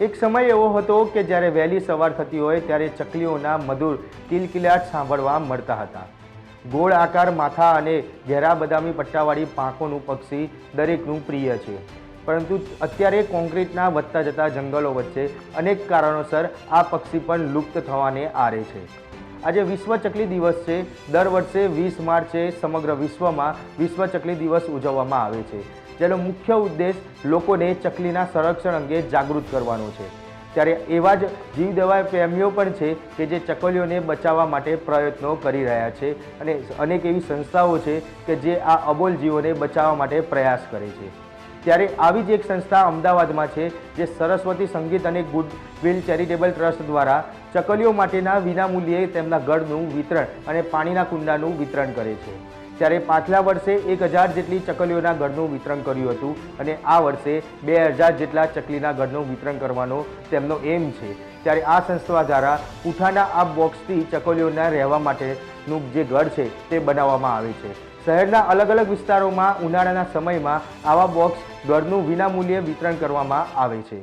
એક સમય એવો હતો કે જ્યારે વહેલી સવાર થતી હોય ત્યારે ચકલીઓના મધુર કિલકિલાટ સાંભળવા મળતા હતા. ગોળ આકાર, માથા અને ઘેરા બદામી પટ્ટાવાળી પાંખોનું પક્ષી દરેકનું પ્રિય છે. પરંતુ અત્યારે કોન્ક્રીટના વધતા જતા જંગલો વચ્ચે અનેક કારણોસર આ પક્ષી પણ લુપ્ત થવાને આરે છે. આજે વિશ્વ ચકલી દિવસ છે. દર વર્ષે વીસ માર્ચે સમગ્ર વિશ્વમાં વિશ્વ ચકલી દિવસ ઉજવવામાં આવે છે. જેનો મુખ્ય ઉદ્દેશ લોકોને ચકલીના સંરક્ષણ અંગે જાગૃત કરવાનો છે. ત્યારે એવા જ જીવદવા પ્રેમીઓ પણ છે કે જે ચકલીઓને બચાવવા માટે પ્રયત્નો કરી રહ્યા છે અને અનેક એવી સંસ્થાઓ છે કે જે આ અબોલ જીવોને બચાવવા માટે પ્રયાસ કરે છે. ત્યારે આવી જ એક સંસ્થા અમદાવાદમાં છે, જે સરસ્વતી સંગીત અને ગુડવિલ ચેરિટેબલ ટ્રસ્ટ દ્વારા ચકલીઓ માટેના વિનામૂલ્યે તેમના ગળનું વિતરણ અને પાણીના કુંડાનું વિતરણ કરે છે. ત્યારે પાછલા વર્ષે એક હજાર જેટલી ચકલીઓના ઘરનું વિતરણ કર્યું હતું અને આ વર્ષે બે હજાર જેટલા ચકલીના ઘરનું વિતરણ કરવાનો તેમનો એમ છે. ત્યારે આ સંસ્થા દ્વારા ઉઠાના આ બોક્સથી ચકલીઓના રહેવા માટેનું જે ઘર છે તે બનાવવામાં આવે છે. શહેરના અલગ અલગ વિસ્તારોમાં ઉનાળાના સમયમાં આવા બોક્સ ઘરનું વિનામૂલ્યે વિતરણ કરવામાં આવે છે.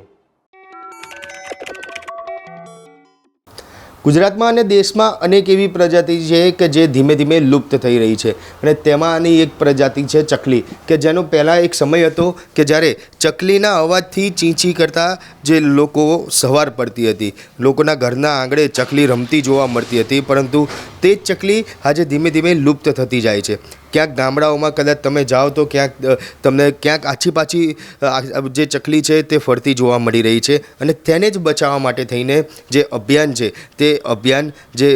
ગુજરાતમાં અને દેશમાં અનેક એવી પ્રજાતિ છે કે જે ધીમે ધીમે લુપ્ત થઈ રહી છે અને તેમાંની એક પ્રજાતિ છે ચકલી, કે જેનો પહેલાં એક સમય હતો કે જ્યારે ચકલીના અવાજથી ચીંચી કરતા જે લોકો સવાર પડતી હતી. લોકોના ઘરના આંગણે ચકલી રમતી જોવા મળતી હતી, પરંતુ તે ચકલી આજે ધીમે ધીમે લુપ્ત થતી જાય છે. ક્યાંક ગામડાઓમાં કદાચ તમે જાઓ તો ક્યાંક તમને ક્યાંક આછી પાછી જે ચકલી છે તે ફરતી જોવા મળી રહી છે અને તેને જ બચાવવા માટે થઈને જે અભિયાન છે તે અભિયાન જે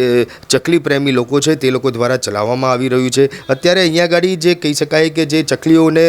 ચકલી પ્રેમી લોકો છે તે લોકો દ્વારા ચલાવવામાં આવી રહ્યું છે. અત્યારે અહીંયા આગળ જે કહી શકાય કે જે ચકલીઓને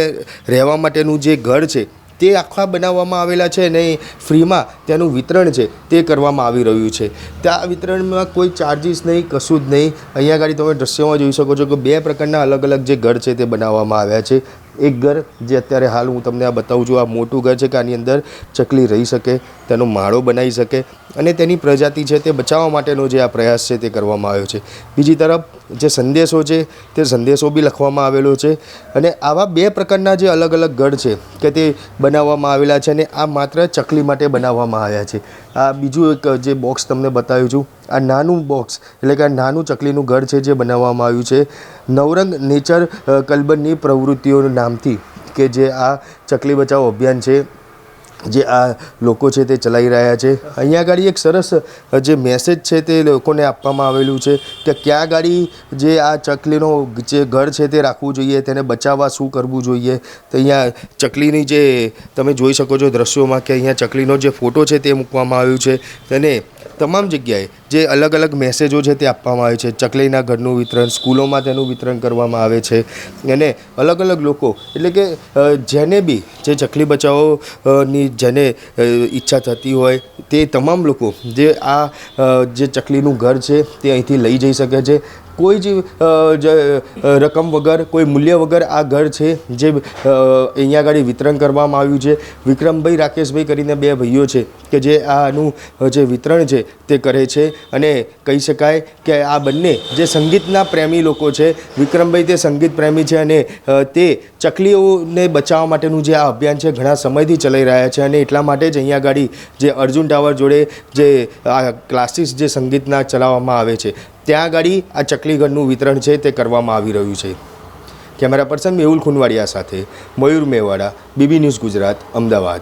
રહેવા માટેનું જે ઘર છે તે આખા બનાવવામાં આવેલા છે અને ફ્રીમાં તેનું વિતરણ છે, તે કરવામાં આવી રહ્યું છે. ત્યાં વિતરણમાં કોઈ ચાર્જિસ નહીં, કશું જ નહીં. અહીંયા આગળ તમે દૃશ્યમાં જોઈ શકો છો કે બે પ્રકારના અલગ અલગ જે ઘર છે તે બનાવવામાં આવ્યા છે. એક ઘર જે અત્યારે હાલ હું તમને આ બતાવું છું, આ મોટું ઘર છે કે આની અંદર ચકલી રહી શકે, તેનો માળો બનાવી શકે અને તેની પ્રજાતિ છે તે બચાવવા માટેનો જે આ પ્રયાસ છે તે કરવામાં આવ્યો છે. બીજી તરફ જે સંદેશો છે તે સંદેશો બી લખવામાં આવેલો છે અને આવા બે પ્રકારના જે અલગ અલગ ગઢ છે કે તે બનાવવામાં આવેલા છે અને આ માત્ર ચકલી માટે બનાવવામાં આવ્યા છે. આ બીજું એક જે બોક્સ તમને બતાવ્યું છું, આ નાનું બોક્સ એટલે કે આ નાનું ચકલીનું ઘર છે જે બનાવવામાં આવ્યું છે, નવરંગ નેચર કલબનની પ્રવૃત્તિઓનું નામથી, કે જે આ ચકલી બચાવો અભિયાન છે જે આ લોકો છે તે ચલાવી રહ્યા છે. અહીંયા આગળ એક સરસ, જે મેસેજ છે તે લોકોને આપવામાં આવેલું છે કે ક્યાં ગાડી જે આ ચકલીનો જે ઘર છે તે રાખવું જોઈએ, તેને બચાવવા શું કરવું જોઈએ? તો અહીંયા ચકલીની જે તમે જોઈ શકો છો દ્રશ્યોમાં કે અહીંયા ચકલીનો જે ફોટો છે તે મૂકવામાં આવ્યું છે. તેને તમામ જગ્યાએ જે અલગ અલગ મેસેજો છે તે આપવામાં આવે છે. ચકલીના ઘરનું વિતરણ, સ્કૂલોમાં તેનું વિતરણ કરવામાં આવે છે. અને અલગ અલગ લોકો, એટલે કે જેને બી જે ચકલી બચાવોની જેને ઈચ્છા થતી હોય, તે તમામ લોકો જે આ જે ચકલીનું ઘર છે તે અહીંથી લઈ જઈ શકે છે. કોઈ જ રકમ વગર, કોઈ મૂલ્ય વગર આ ઘર છે જે અહીંયા આગળ વિતરણ કરવામાં આવ્યું છે. વિક્રમભાઈ રાકેશભાઈ કરીને બે ભાઈઓ છે કે જે આનું જે વિતરણ છે તે કરે છે અને કહી શકાય કે આ બંને જે સંગીતના પ્રેમી લોકો છે, વિક્રમભાઈ તે સંગીત પ્રેમી છે અને તે ચકલીઓને બચાવવા માટેનું જે આ અભિયાન છે ઘણા સમયથી ચલાવી રહ્યા છે અને એટલા માટે જ અહીંયા આગળ જે અર્જુન ટાવર જોડે જે, આ ક્લાસીસ જે સંગીતના ચલાવવામાં આવે છે. ત્યાં આગળ આ ચકલીગઢનું વિતરણ છે તે કરવામાં આવી રહ્યું છે. કેમેરા પર્સન મેહુલ ખુનવાડિયા સાથે મયુર મેવાડા, બીબી ન્યૂઝ ગુજરાત, અમદાવાદ.